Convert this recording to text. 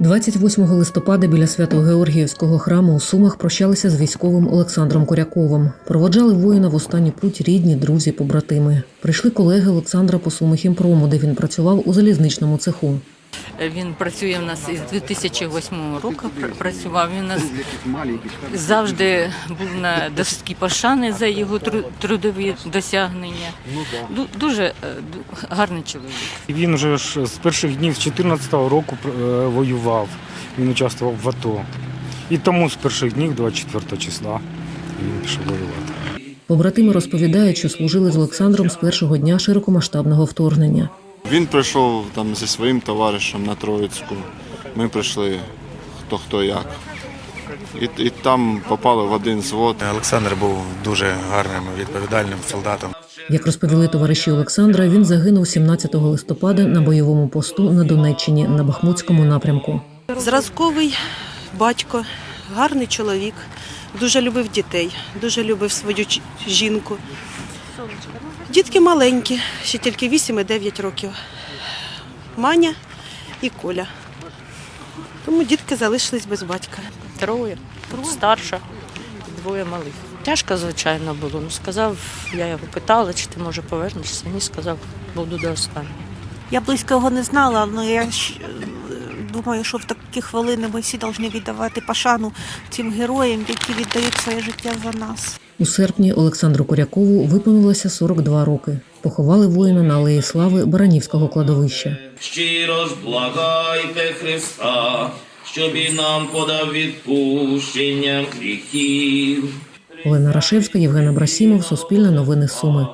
28 листопада біля Свято-Георгіївського храму у Сумах прощалися з військовим Олександром Коряковим. Проводжали воїна в останній путь рідні, друзі, побратими. Прийшли колеги Олександра по Сумихімпрому, де він працював у залізничному цеху. Він працює в нас із 2008 року. пр- Працював він у нас завжди був на доскі пошани за його трудові досягнення. Ду- Дуже е, гарний чоловік. Він вже ж з перших днів з 14-го року е, воював. Він участвував в АТО. І тому з перших днів, 24 числа, він пішов воювати. Побратими розповідають, що служили з Олександром з першого дня широкомасштабного вторгнення. Він прийшов там зі своїм товаришем на Троїцьку. Ми прийшли хто хто як. І, і там попали в один звод. Олександр був дуже гарним відповідальним солдатом. Як розповіли товариші Олександра, він загинув 17 листопада на бойовому посту на Донеччині на Бахмутському напрямку. Зразковий батько, гарний чоловік, дуже любив дітей, дуже любив свою жінку. Дітки маленькі, ще тільки 8 і 9 років. Маня і Коля. Тому дітки залишились без батька. Троє, старша, двоє малих. Тяжко, звичайно, було. Ну, сказав, я його питала, чи ти може повернешся. Ні, сказав, буду до останнього. Я близько його не знала, але я думаю, що в такі хвилини ми всі повинні віддавати пошану цим героям, які віддають своє життя за нас. У серпні Олександру Корякову виповнилося 42 роки. Поховали воїна на алеї слави Баранівського кладовища. Щиро ж благайте Христа, щоб і нам подав відпущення гріхів. Олена Рашевська, Євген Абрасімов, Суспільне новини Суми.